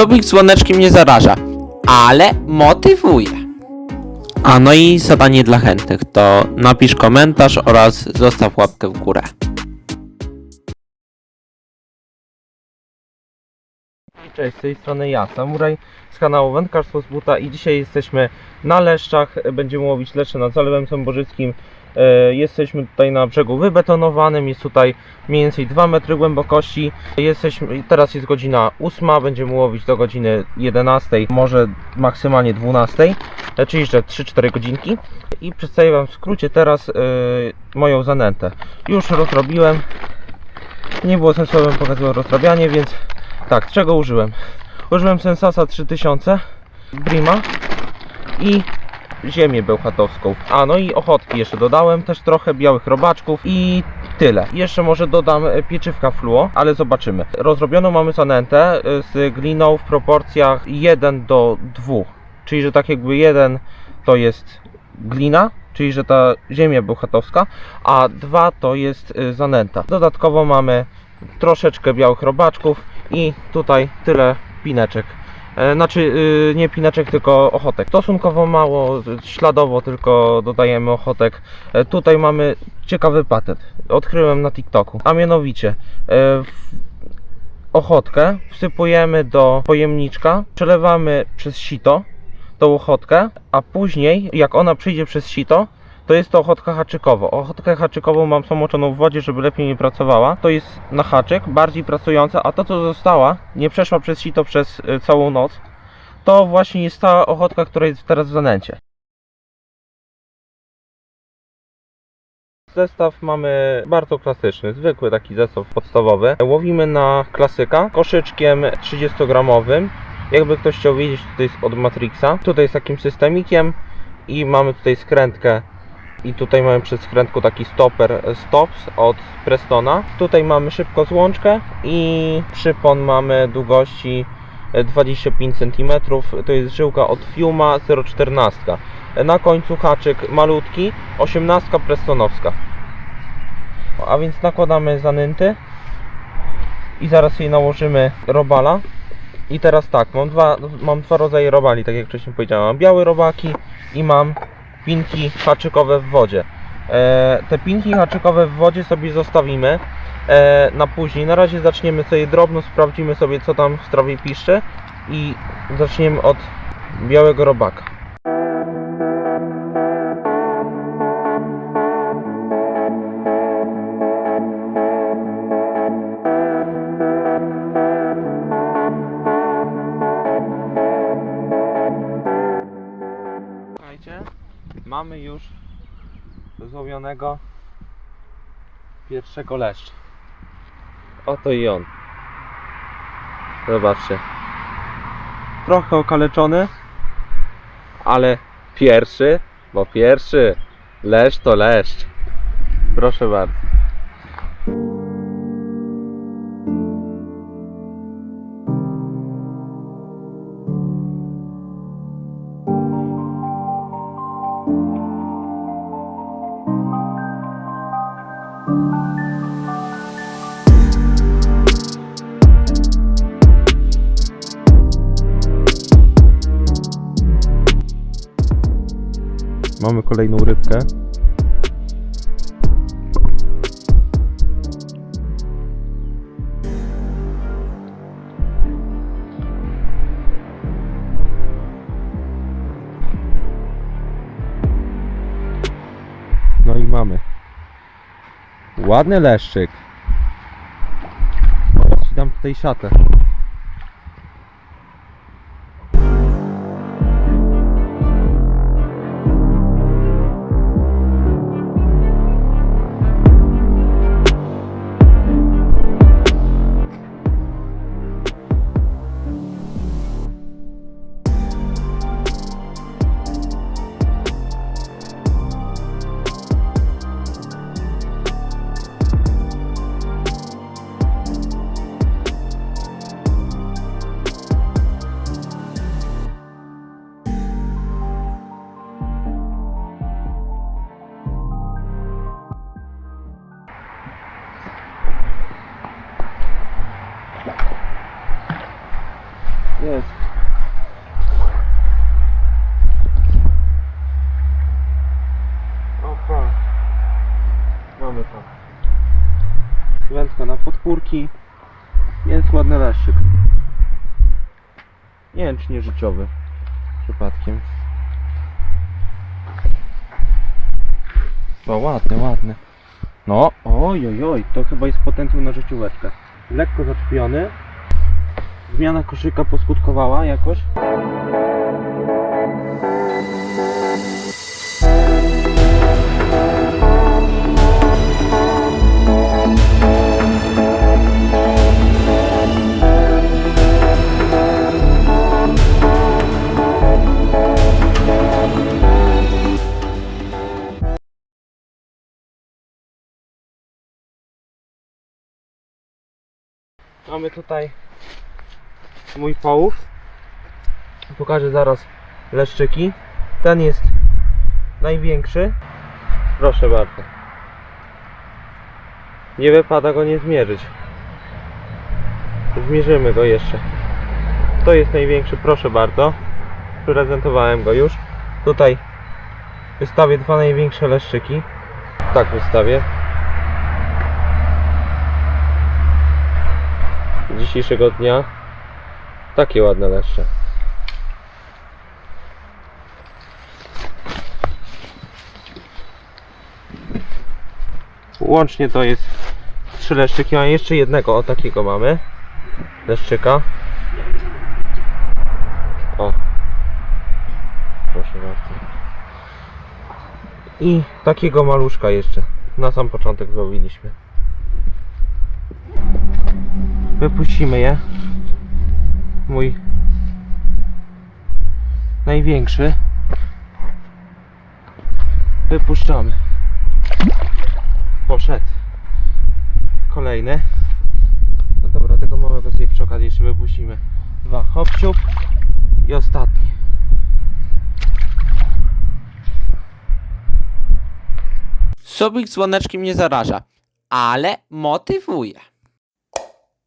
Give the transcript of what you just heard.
Subik słoneczkiem nie zaraża, ale motywuje. A no i zadanie dla chętnych to napisz komentarz oraz zostaw łapkę w górę. Cześć, z tej strony ja, Samuraj z kanału Wędkarstwo z Buta i dzisiaj jesteśmy na Leszczach, będziemy łowić leszcze nad Zalewem Sębożyckim. E, Jesteśmy tutaj na brzegu wybetonowanym, jest tutaj mniej więcej 2 metry głębokości. Jesteśmy, teraz jest godzina 8, będziemy łowić do godziny 11, może maksymalnie 12, e, czyli jeszcze 3-4 godzinki. I przedstawię Wam w skrócie teraz e, moją zanętę. Już rozrobiłem, nie było sensu, bym pokazywał rozrabianie, więc tak, czego użyłem? Użyłem Sensasa 3000 Brima i ziemię bełchatowską. A no i ochotki jeszcze dodałem, też trochę białych robaczków i tyle. Jeszcze może dodam e, pieczywka fluo, ale zobaczymy. Rozrobioną mamy zanętę e, z gliną w proporcjach 1 do 2. Czyli, że tak jakby 1 to jest glina, czyli że ta ziemia bełchatowska, a 2 to jest e, zanęta. Dodatkowo mamy troszeczkę białych robaczków i tutaj tyle pineczek. E, Znaczy y, nie pineczek, tylko ochotek. Stosunkowo mało, śladowo tylko dodajemy ochotek. E, Tutaj mamy ciekawy patent. Odkryłem na TikToku. A mianowicie e, ochotkę wsypujemy do pojemniczka, przelewamy przez sito tą ochotkę, a później jak ona przyjdzie przez sito, to jest to ochotka haczykowa. Ochotkę haczykową mam zamoczoną w wodzie, żeby lepiej nie pracowała. To jest na haczyk, bardziej pracująca, a to co została, nie przeszła przez sito przez y, całą noc, to właśnie jest ta ochotka, która jest teraz w zanęcie. Zestaw mamy bardzo klasyczny, zwykły taki zestaw podstawowy. Łowimy na klasyka koszyczkiem 30-gramowym. Jakby ktoś chciał wiedzieć, to jest od Matrixa. Tutaj z takim systemikiem i mamy tutaj skrętkę i tutaj mamy przez skrętku taki stoper stops od Prestona. Tutaj mamy szybko złączkę i przypon mamy długości e, 25 cm. To jest żyłka od Fiuma 0,14. Na końcu haczyk malutki, 18 prestonowska. A więc nakładamy zanęty i zaraz jej nałożymy robala. I teraz tak, mam dwa, mam dwa rodzaje robali, tak jak wcześniej powiedziałem. Mam białe robaki i mam pinki haczykowe w wodzie. E, te pinki haczykowe w wodzie sobie zostawimy e, na później. Na razie zaczniemy sobie drobno, sprawdzimy sobie co tam w strawie piszczy i zaczniemy od białego robaka. Słuchajcie, mamy już złowionego pierwszego leszcza. Oto i on. Zobaczcie. Trochę okaleczony, ale pierwszy, bo pierwszy leszcz to leszcz. Proszę bardzo. Mamy kolejną rybkę. No i mamy. Ładny leszczyk. Teraz ci dam tutaj siatę. Leszczyk. Nie wiem czy nie życiowy. Przypadkiem. O, ładny, ładny. No, oj, oj, oj, to chyba jest potencjał na życióweczkę. Lekko zaczepiony. Zmiana koszyka poskutkowała jakoś. Mamy tutaj mój połów. Pokażę zaraz leszczyki. Ten jest największy. Proszę bardzo. Nie wypada go nie zmierzyć. Zmierzymy go jeszcze. To jest największy, proszę bardzo. Prezentowałem go już. Tutaj wystawię dwa największe leszczyki. Tak wystawię. Dzisiejszego dnia. Takie ładne leszcze. Łącznie to jest trzy leszczyki, a jeszcze jednego, o takiego mamy. Leszczyka. O. Proszę bardzo. I takiego maluszka jeszcze. Na sam początek złowiliśmy. Wypuścimy je. Mój największy. Wypuszczamy. Poszedł. Kolejny. No dobra, tego małego sobie przy okazji jeszcze wypuścimy. Dwa. Hop, siup. I ostatni. Sobik dzwoneczkiem nie zaraża, ale motywuje.